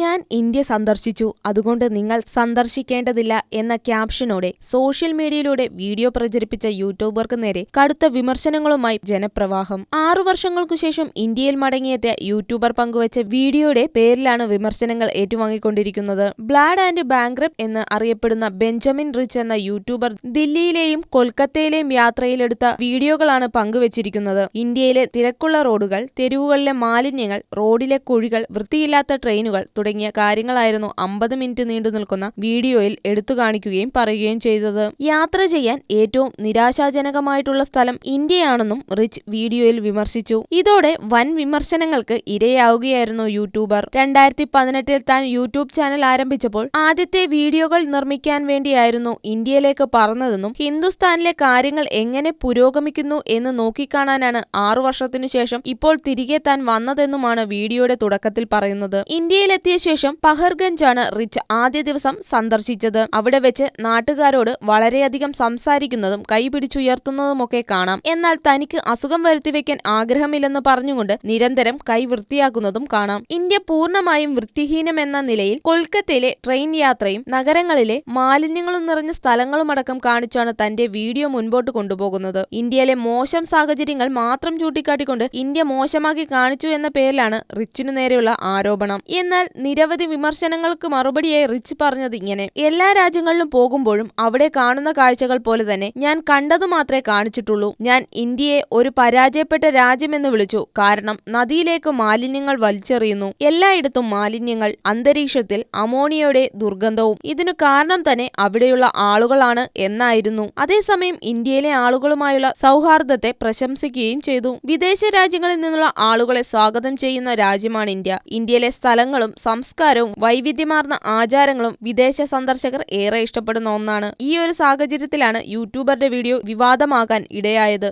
ഞാൻ ഇന്ത്യ സന്ദർശിച്ചു. അതുകൊണ്ട് നിങ്ങൾ സന്ദർശിക്കേണ്ടതില്ല എന്ന ക്യാപ്ഷനോടെ സോഷ്യൽ മീഡിയയിലൂടെ വീഡിയോ പ്രചരിപ്പിച്ച യൂട്യൂബർക്ക് നേരെ കടുത്ത വിമർശനങ്ങളുമായി ജനപ്രവാഹം. ആറു വർഷങ്ങൾക്കു ശേഷം ഇന്ത്യയിൽ മടങ്ങിയെത്തിയ യൂട്യൂബർ പങ്കുവച്ച വീഡിയോയുടെ പേരിലാണ് വിമർശനങ്ങൾ ഏറ്റുവാങ്ങിക്കൊണ്ടിരിക്കുന്നത്. ബ്ലാഡ് ആൻഡ് ബാങ്ക്രപ്പ് എന്ന് അറിയപ്പെടുന്ന ബെഞ്ചമിൻ റിച്ച് എന്ന യൂട്യൂബർ ദില്ലിയിലെയും കൊൽക്കത്തയിലെയും യാത്രയിലെടുത്ത വീഡിയോകളാണ് പങ്കുവച്ചിരിക്കുന്നത്. ഇന്ത്യയിലെ തിരക്കുള്ള റോഡുകൾ തെരുവുകളിലെ മാലിന്യങ്ങൾ റോഡിലെ കുഴികൾ വൃത്തിയില്ലാത്ത ട്രെയിനുകൾ തുടങ്ങിയ കാര്യങ്ങളായിരുന്നു അമ്പത് മിനിറ്റ് നീണ്ടു നിൽക്കുന്ന വീഡിയോയിൽ എടുത്തു കാണിക്കുകയും പറയുകയും ചെയ്തത്. യാത്ര ചെയ്യാൻ ഏറ്റവും നിരാശാജനകമായിട്ടുള്ള സ്ഥലം ഇന്ത്യയാണെന്നും റിച്ച് വീഡിയോയിൽ വിമർശിച്ചു. ഇതോടെ വൻ വിമർശനങ്ങൾക്ക് ഇരയാവുകയായിരുന്നു യൂട്യൂബർ. രണ്ടായിരത്തി പതിനെട്ടിൽ താൻ യൂട്യൂബ് ചാനൽ ആരംഭിച്ചപ്പോൾ ആദ്യത്തെ വീഡിയോകൾ നിർമ്മിക്കാൻ വേണ്ടിയായിരുന്നു ഇന്ത്യയിലേക്ക് പറന്നതെന്നും ഹിന്ദുസ്ഥാനിലെ കാര്യങ്ങൾ എങ്ങനെ പുരോഗമിക്കുന്നു എന്ന് നോക്കിക്കാണാനാണ് ആറു വർഷത്തിനു ശേഷം ഇപ്പോൾ തിരികെ താൻ വന്നതെന്നുമാണ് വീഡിയോയുടെ തുടക്കത്തിൽ പറയുന്നത്. ഇന്ത്യയിലെത്തിയ ശേഷം പഹർഗഞ്ചാണ് റിച്ച് ആദ്യ ദിവസം സന്ദർശിച്ചത്. അവിടെ വെച്ച് നാട്ടുകാരോട് വളരെയധികം സംസാരിക്കുന്നതും കൈപിടിച്ചുയർത്തുന്നതുമൊക്കെ കാണാം. എന്നാൽ തനിക്ക് അസുഖം വരുത്തിവെക്കാൻ ആഗ്രഹമില്ലെന്ന് പറഞ്ഞുകൊണ്ട് നിരന്തരം കൈ വൃത്തിയാക്കുന്നതും കാണാം. ഇന്ത്യ പൂർണമായും വൃത്തിഹീനമെന്ന നിലയിൽ കൊൽക്കത്തയിലെ ട്രെയിൻ യാത്രയും നഗരങ്ങളിലെ മാലിന്യങ്ങളും നിറഞ്ഞ സ്ഥലങ്ങളുമടക്കം കാണിച്ചാണ് തന്റെ വീഡിയോ മുൻപോട്ട് കൊണ്ടുപോകുന്നത്. ഇന്ത്യയിലെ മോശം സാഹചര്യങ്ങൾ മാത്രം ചൂണ്ടിക്കാട്ടിക്കൊണ്ട് ഇന്ത്യ മോശമാക്കി കാണിച്ചു എന്ന പേരിലാണ് റിച്ചിനു നേരെയുള്ള ആരോപണം. എന്നാൽ നിരവധി വിമർശനങ്ങൾക്ക് മറുപടിയായി റിച്ച് പറഞ്ഞത് ഇങ്ങനെ എല്ലാ രാജ്യങ്ങളിലും പോകുമ്പോഴും അവിടെ കാണുന്ന കാഴ്ചകൾ പോലെ തന്നെ ഞാൻ കണ്ടതു മാത്രമേ കാണിച്ചിട്ടുള്ളൂ. ഞാൻ ഇന്ത്യയെ ഒരു പരാജയപ്പെട്ട രാജ്യമെന്ന് വിളിച്ചു. കാരണം നദിയിലേക്ക് മാലിന്യങ്ങൾ വലിച്ചെറിയുന്നു. എല്ലായിടത്തും മാലിന്യങ്ങൾ അന്തരീക്ഷത്തിൽ അമോണിയയുടെ ദുർഗന്ധവും. ഇതിനു കാരണം തന്നെ അവിടെയുള്ള ആളുകളാണ് എന്നായിരുന്നു. അതേസമയം ഇന്ത്യയിലെ ആളുകളുമായുള്ള സൗഹാർദ്ദത്തെ പ്രശംസിക്കുകയും ചെയ്തു. വിദേശ രാജ്യങ്ങളിൽ നിന്നുള്ള ആളുകളെ സ്വാഗതം ചെയ്യുന്ന രാജ്യമാണ് ഇന്ത്യ. ഇന്ത്യയിലെ സ്ഥലങ്ങളും സംസ്കാരവും വൈവിധ്യമാർന്ന ആചാരങ്ങളും വിദേശ സന്ദർശകർ ഏറെ ഇഷ്ടപ്പെടുന്ന ഒന്നാണ്. ഈ ഒരു സാഹചര്യത്തിലാണ് യൂട്യൂബറുടെ വീഡിയോ വിവാദമാകാൻ ഇടയായത്.